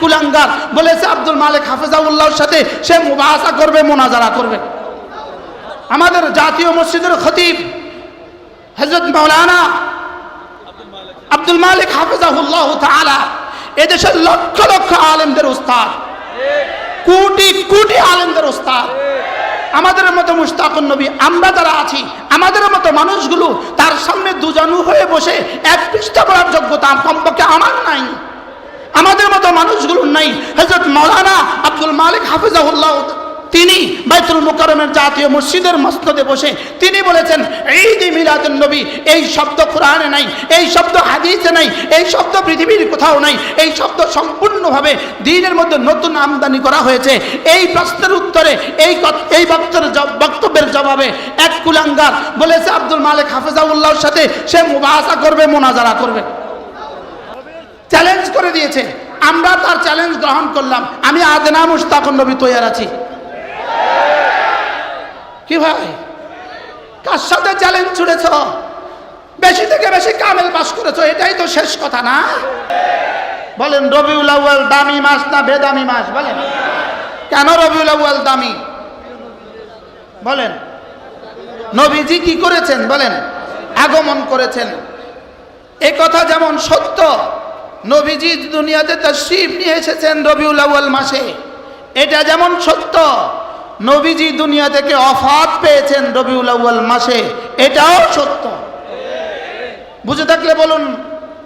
কুলাঙ্গার। বলেছে আব্দুল মালিক হাফেজাউল্লাহর সাথে সে মুবাহাসা করবে, মোনাজারা করবে। আমাদের জাতীয় মসজিদের খতিব হজরত মৌলানা আব্দুল মালিক হাফেজাহুল্লাহ তাআলা এদেশের লক্ষ লক্ষ আলেমদের উস্তাদ, কোটি কোটি আলেমদের উস্তাদ। আমাদের মতো মুস্তাকুন নবী আমরা যারা আছি, আমাদের মতো মানুষগুলো তার সামনে দুজানু হয়ে বসে এক পৃষ্ঠা পড়ার যোগ্যতা কমপক্ষে আমার নাই। আমাদের মতো মানুষগুলো নাই। হজরত মৌলানা আব্দুল মালিক হাফিজাহুল্লাহ, তিনি বাইতুল মুকাররমের জাতীয় মসজিদের মসনদে বসে তিনি বলেছেন, ঈদ মিলাদুন নবী, এই শব্দ কোরআনে নাই, এই শব্দ হাদিসে নাই, এই শব্দ পৃথিবীর কোথাও নাই, এই শব্দ সম্পূর্ণভাবে দিনের মধ্যে নতুন আমদানি করা হয়েছে। এই প্রশ্নের উত্তরে এই এই বক্তব্যের জ- বক্তব্যের জবাবে এক কুলাঙ্গার বলেছে, আব্দুল মালিক হাফেজাউল্লাহর সাথে সে মুবাহাসা করবে, মোনাজারা করবে। চ্যালেঞ্জ করে দিয়েছে। আমরা তার চ্যালেঞ্জ গ্রহণ করলাম। আমি আদনা মুস্তাকুন নবী তৈয়ার আছি। কি ভাই? কার সাথে চ্যালেঞ্জ ছুড়েছ? বেশি থেকে বেশি কামেল পাস করেছ। এটাই তো শেষ কথা না? বলেন, রবিউল আউয়াল দামি মাস না বেদামি মাস? বলেন। কেন রবিউল আউয়াল দামি? বলেন। নবীজি কি করেছেন? বলেন। আগমন করেছেন। এ কথা যেমন সত্য নবীজি দুনিয়াতে তশরিফ নিয়ে এসেছেন রবিউল আউয়াল মাসে। এটা যেমন সত্য, নবীজি দুনিয়া থেকে অফাত পেয়েছেন রবিউল আউয়াল মাসে, এটাও সত্য। বুঝে থাকলে বলুন,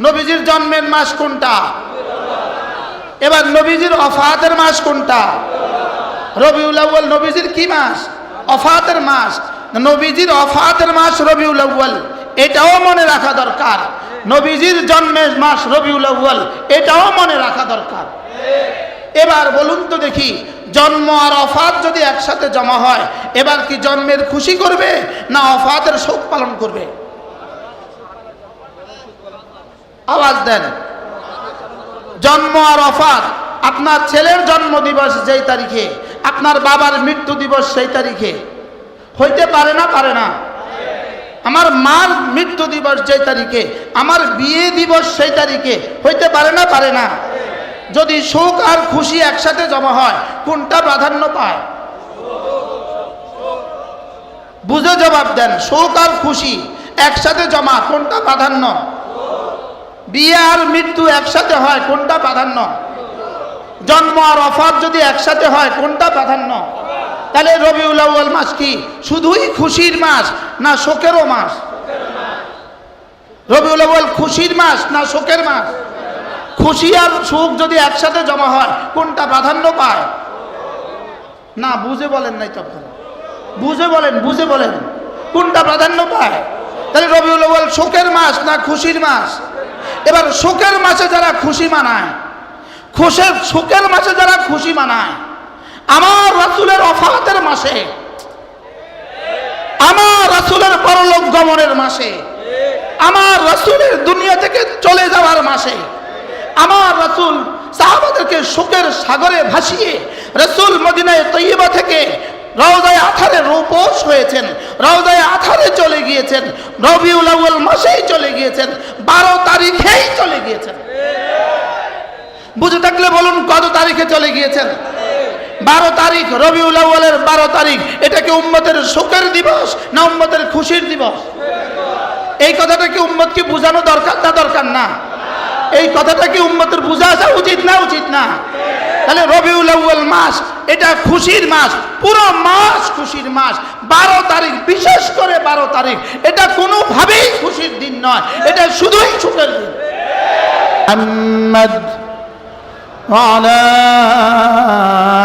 নবীজির জন্মের মাস কোনটা? এবার নবীজির অফাতের মাস কোনটা? রবিউল আউয়াল নবীজির কি মাস? অফাতের মাস। নবীজির অফাতের মাস রবিউল আউয়াল, এটাও মনে রাখা দরকার। নবীজির জন্মের মাস রবিউল আউয়াল, এটাও মনে রাখা দরকার। এবার বলুন তো দেখি, জন্ম আর অফাত যদি একসাথে জমা হয়, এবার কি জন্মের খুশি করবে না অফাতের শোক পালন করবে? আওয়াজ দেন। জন্ম আর অফাত, আপনার ছেলের জন্ম দিবস যেই তারিখে, আপনার বাবার মৃত্যু দিবস সেই তারিখে, হইতে পারে না পারে না। আমার মার মৃত্যু দিবস যেই তারিখে, আমার বিয়ে দিবস সেই তারিখে, হইতে পারে না পারে না। যদি শোক আর খুশি একসাথে জমা হয়, কোনটা প্রাধান্য পায়? বুঝে জবাব দেন শোক আর খুশি একসাথে জমা কোনটা প্রাধান্য? বিয়ে আর মৃত্যু একসাথে হয়, কোনটা প্রাধান্য? জন্ম আর অফার যদি একসাথে হয়, কোনটা প্রাধান্য? তাহলে রবিউল আউয়াল মাস কি? শুধুই খুশির মাস না শোকেরও মাস? রবিউল আউয়াল খুশির মাস না শোকের মাস? খুশি আর সুখ যদি একসাথে জমা হয়, কোনটা প্রাধান্য পায়? না, বুঝে বলেন নাই তখন বুঝে বলেন বুঝে বলেন। কোনটা প্রাধান্য পায়? তাহলে রবিউল আউয়াল শোকের মাস না খুশির মাস? এবার শোকের মাসে যারা খুশি মানায় খুশের শোকের মাসে যারা খুশি মানায় আমার রাসুলের অফাতের মাসে, আমার রাসুলের পরলোক গমনের মাসে, আমার রাসুলের দুনিয়া থেকে চলে যাওয়ার মাসে, আমার রাসুল সাহাবাদেরকে শোকের সাগরে ভাসিয়ে রসুল মদিনায় তৈবা থেকে রওজায় আথারে রূপোষ হয়েছেন, রওজায় আথারে চলে গিয়েছেন, রবিউল আউয়াল মাসেই চলে গিয়েছেন, বারো তারিখেই চলে গিয়েছেন। বুঝে থাকলে বলুন কত তারিখে চলে গিয়েছেন? বারো তারিখ রবিউল আউয়ালের বারো তারিখ এটা কি উম্মতের শোকের দিবস না উম্মতের খুশির দিবস এই কথাটা কি উম্মতকে বোঝানো দরকার না দরকার না এই কথাটা কি উম্মতের বোঝা আসা উচিত না উচিত না তাহলে রবিউল আউয়াল মাস এটা খুশির মাস পুরো মাস খুশির মাস বারো তারিখ বিশেষ করে বারো তারিখ এটা কোনোভাবেই খুশির দিন নয় এটা শুধুই সুখের দিন محمد وعلى آل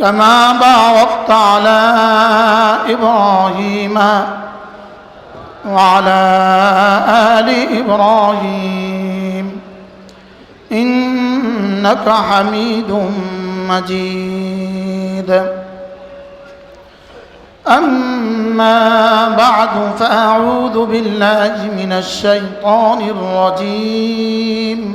كما باركت على إبراهيم وعلى آل إبراهيم. إن إنك حميد مجيد. أما بعد فأعوذ بالله من الشيطان الرجيم.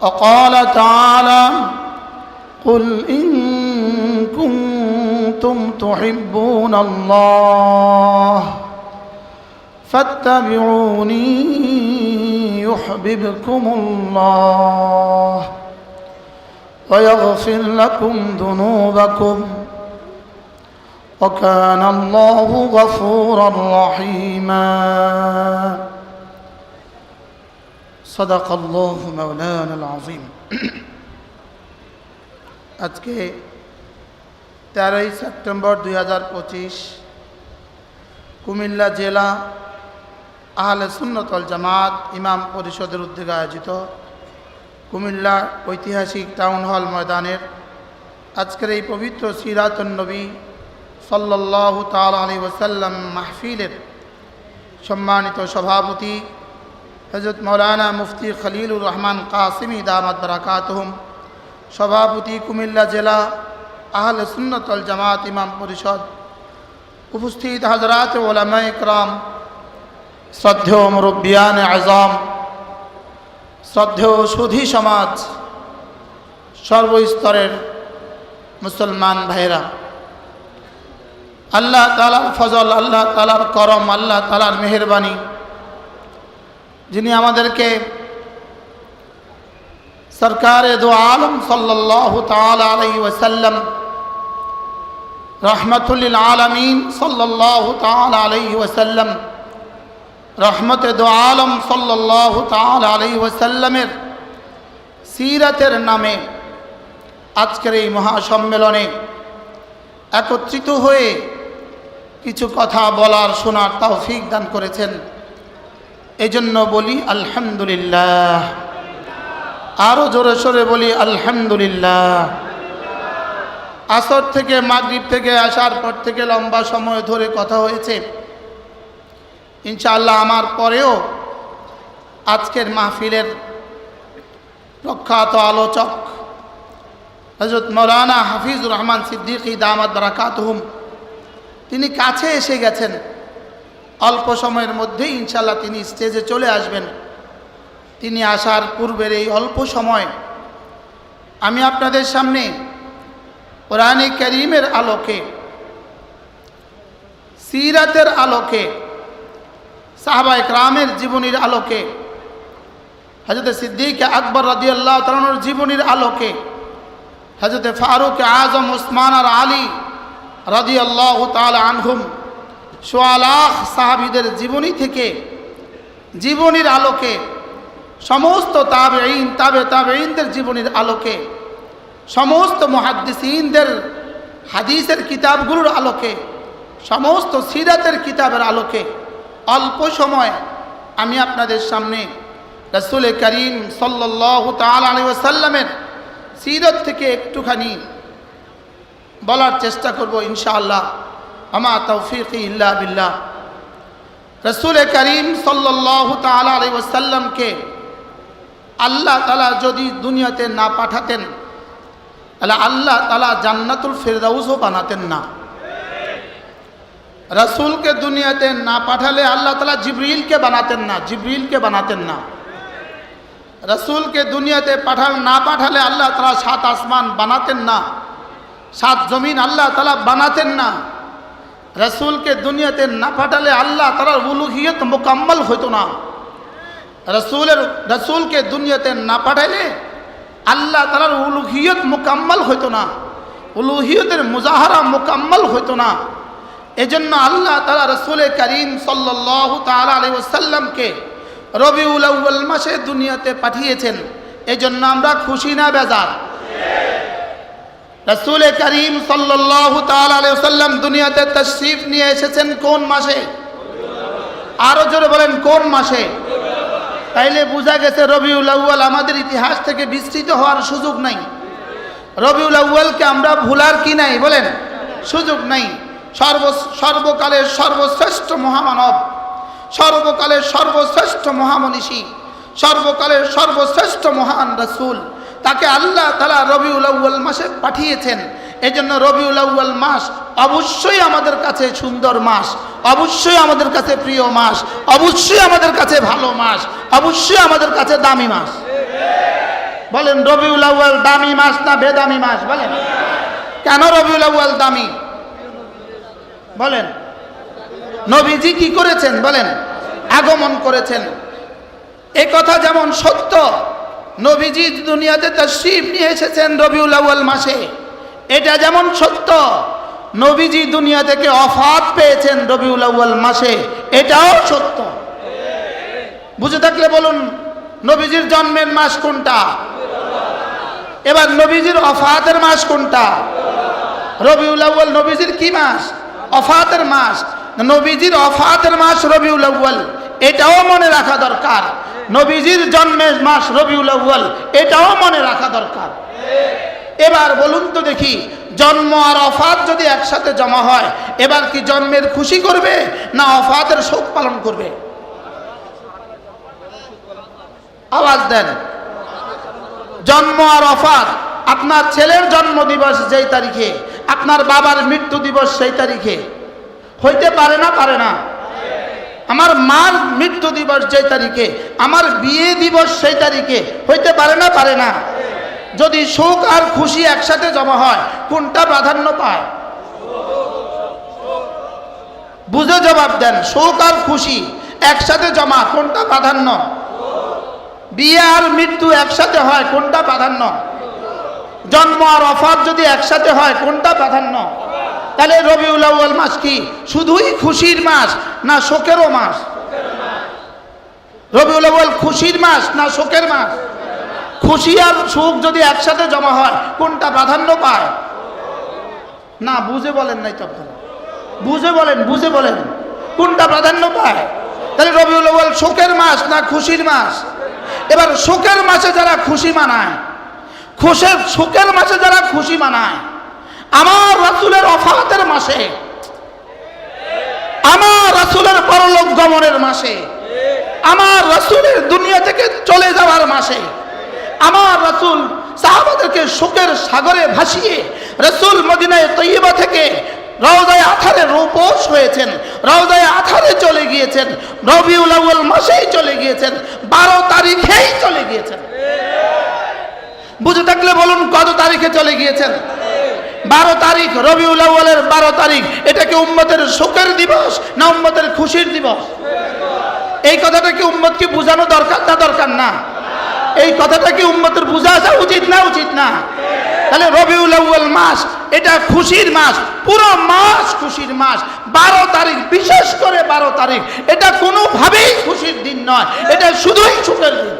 وقال تعالى قل إن كنتم تحبون الله فاتبعوني يحببكم الله ويغفر لكم ذنوبكم وكان الله غفورا رحيما صدق الله مولانا العظيم আজকে তেরোই সেপ্টেম্বর দুই হাজার পঁচিশ কুমিল্লা জেলা আহলে সুন্নতল জামাত ইমাম পরিষদের উদ্যোগে আয়োজিত কুমিল্লা ঐতিহাসিক টাউন হল ময়দানের আজকের এই পবিত্র সিরাতুন্নবী সাল্লাহ তাল আলী ওসাল্লাম মাহফিলের সম্মানিত সভাপতি হজরত মৌলানা মুফতি খলিলুর রহমান কাসিমি দামাত বারাকাতহম, সভাপতি কুমিল্লা জেলা আহলে সুন্নতল জামাত ইমাম পরিষদ, উপস্থিত হজরাত ওলামা ইকরাম, শ্রদ্ধেয় মুরব্বিয়ান আজম, শ্রদ্ধেয় সুধী সমাজ, সর্বস্তরের মুসলমান ভাইরা আল্লাহ তালার ফজল, আল্লাহ তালার করম, আল্লাহ তালার মেহরবানি যিনি আমাদেরকে সরকার দো আলম সাল্লাহ তাল রহমতুল্লিল আলমিন সাল্লাহ তাল ওসাল্লাম রহমত দো আলম সাল্লাহ তাল ওসাল্লামের সিরাতের নামে আজকের এই মহাসম্মেলনে একত্রিত হয়ে কিছু কথা বলার শোনার তৌফিক দান করেছেন। এজন্য বলি আলহামদুলিল্লাহ। আরও জোরে সোরে বলি আলহামদুলিল্লাহ। আসর থেকে মাগরিব থেকে আসার পর থেকে লম্বা সময় ধরে কথা হয়েছে। ইনশাআল্লাহ আমার পরেও আজকের মাহফিলের প্রখ্যাত আলোচক হজরত মৌলানা হাফিজুর রহমান সিদ্দিকী দামাদ বারাকাতহুম, তিনি কাছে এসে গেছেন। অল্প সময়ের মধ্যেই ইনশাল্লাহ তিনি স্টেজে চলে আসবেন। তিনি আসার পূর্বের এই অল্প সময়। আমি আপনাদের সামনে কোরআনে করিমের আলোকে, সিরাতের আলোকে, সাহাবা একরামের জীবনীর আলোকে হজরত সিদ্দিক আকবর রাজি আল্লাহ তালন জীবনীর আলোকে হজরত ফারুক আজম, উসমান আর আলী রাজি আল্লাহ তাল আনহুম সোয়ালাখ সাহাবিদের জীবনী থেকে জীবনীর আলোকে, সমস্ত তাবে ইন তাবে তাবে ইনদের জীবনীর আলোকে, সমস্ত মহাদ্দিসিনদের হাদিসের কিতাবগুলোর আলোকে, সমস্ত সিরাতের কিতাবের আলোকে অল্প সময় আমি আপনাদের সামনে রসুল করিম সাল্লাহ তাল আলী ওসাল্লামের সিরত থেকে একটুখানি বলার চেষ্টা করব ইনশাআল্লাহ। আমা তৌফিক ইল্লা বিল্লাহ। রসুল করিম সাল্লাহ তাল আল্লাহ তালা যদি দুনিয়াতে না পাঠাতেন, তাহলে আল্লাহ তালা জান্নাতুল ফেরদাউসও বানাতেন না। রসুলকে দুনিয়াতে না পাঠালে আল্লাহ তালা জিবরিলকে বানাতেন না, জিবরিলকে বানাতেন না। রসুলকে দুনিয়াতে পাঠাল না পাঠালে আল্লাহ তালা সাত আসমান বানাতেন না, সাত জমিন আল্লাহ তালা বানাতেন না। রসুলকে দুনিয়াতে না ফাটালে আল্লাহ তালার উলুহিয়ত মোকাম্মল হতো না। রসুলের, রসুলকে দুনিয়াতে না পাঠাইলে আল্লাহ তালার উলুহিয়ত মোকাম্মল হতো না। উলুহিয়তের মুজাহারা মোকাম্মল হতো না। এজন্য আল্লাহ তালা রসুল করিম সাল্লাহ তালা আলী ওসাল্লামকে রবিউল মাসে দুনিয়াতে পাঠিয়েছেন। এই জন্য আমরা খুশি না, বেজার। রসুল করিম সাল্লাল্লাহু সাল্লাম দুনিয়াতে তশরিফ নিয়ে এসেছেন কোন মাসে? আরও জোরে বলেন, কোন মাসে? তাইলে বোঝা গেছে রবিউল আউ্য়াল আমাদের ইতিহাস থেকে বিস্তৃত হওয়ার সুযোগ নাই। রবিউল আউ্য়ালকে আমরা ভুলার কি নাই বলেন? সুযোগ নাই। সর্ব, সর্বকালের সর্বশ্রেষ্ঠ মহামানব, সর্বকালের সর্বশ্রেষ্ঠ মহামনীষী, সর্বকালের সর্বশ্রেষ্ঠ মহান রসুল তাকে আল্লাহ তালা রবিউল আউ্য়াল মাসে পাঠিয়েছেন। এই জন্য রবিউল আউ্য়াল মাস অবশ্যই আমাদের কাছে সুন্দর মাস, অবশ্যই আমাদের কাছে প্রিয় মাস, অবশ্যই আমাদের কাছে ভালো মাস, অবশ্যই আমাদের কাছে দামি মাস। বলেন, রবিউল আউ্য়াল দামি মাস না বেদামি মাস? বলেন। কেন রবিউল আউ্য়াল দামি? বলেন। নবীজি কি করেছেন? বলেন। আগমন করেছেন। এ কথা যেমন সত্য নবীজি দুনিয়াতে তশরিফ নিয়ে এসেছেন রবিউল আউ্য়াল মাসে। এটা যেমন সত্য, নবীজি দুনিয়া থেকে অফাত পেয়েছেন রবিউল আউ্য়াল মাসে, এটাও সত্য। বুঝে থাকলে বলুন, নবীজির জন্মের মাস কোনটা? এবার নবীজির অফাতের মাস কোনটা? রবিউল আউ্য়াল নবীজির কি মাস? অফাতের মাস। নবীজির অফাতের মাস রবিউল আউ্য়াল। এটাও মনে রাখা দরকার। নবীজির জন্মের মাস রবিউল আউ্য়াল, এটাও মনে রাখা দরকার। এবার বলুন তো দেখি, জন্ম আর অফাত যদি একসাথে জমা হয়, এবার কি জন্মের খুশি করবে না অফাতের শোক পালন করবে? আওয়াজ দেন। জন্ম আর অফাত, আপনার ছেলের জন্ম দিবস যেই তারিখে, আপনার বাবার মৃত্যু দিবস সেই তারিখে। হইতে পারে না পারে না। আমার মার মৃত্যু দিবস যে তারিখে, আমার বিয়ে দিবস সেই তারিখে, হইতে পারে না পারে না। যদি শোক আর খুশি একসাথে জমা হয়, কোনটা প্রাধান্য পায়? বুঝে জবাব দেন শোক আর খুশি একসাথে জমা কোনটা প্রাধান্য? বিয়ে আর মৃত্যু একসাথে হয়, কোনটা প্রাধান্য? জন্ম আর অফার যদি একসাথে হয়, কোনটা প্রাধান্য? তাহলে রবিউল আউ্য়াল মাস কি? শুধুই খুশির মাস না শোকেরও মাস? রবিউল আউ্য়াল খুশির মাস না শোকের মাস? খুশি আর সুখ যদি একসাথে জমা হয়, কোনটা প্রাধান্য পায়? না, বুঝে বলেন নাই তো বুঝে বলেন বুঝে বলেন। কোনটা প্রাধান্য পায়? তাহলে রবিউল আউ্য়াল শোকের মাস না খুশির মাস? এবার শোকের মাসে যারা খুশি মানায়, খুশের, শোকের মাসে যারা খুশি মানায় আমার রাসুলের অফাতের মাসে, আমার রাসুলের পরলোক গমনের মাসে, আমার রাসুলের দুনিয়া থেকে চলে যাওয়ার মাসে, আমার রাসুল সাহাবাদেরকে শোকের সাগরে ভাসিয়ে রসুল মদিনায় তৈবা থেকে রওদায় আথারে রূপোষ হয়েছেন রওদায় আথারে চলে গিয়েছেন, রবিউল আউ্য়াল মাসেই চলে গিয়েছেন, বারো তারিখেই চলে গিয়েছেন। বুঝে থাকলে বলুন কত তারিখে চলে গিয়েছেন? বারো তারিখ, রবিউল আউ্য়ালের বারো তারিখ। এটা কি উম্মতের শোকের দিবস না উম্মতের খুশির দিবস? এই কথাটা কি উম্মতকে বোঝানো দরকার না দরকার না? এই কথাটা কি উম্মতের বোঝা আসা উচিত না উচিত না? তাহলে রবিউল আউ্য়াল মাস, এটা খুশির মাস, পুরো মাস খুশির মাস। বারো তারিখ, বিশেষ করে বারো তারিখ, এটা কোনোভাবেই খুশির দিন নয়। এটা শুধুই সুখের দিন।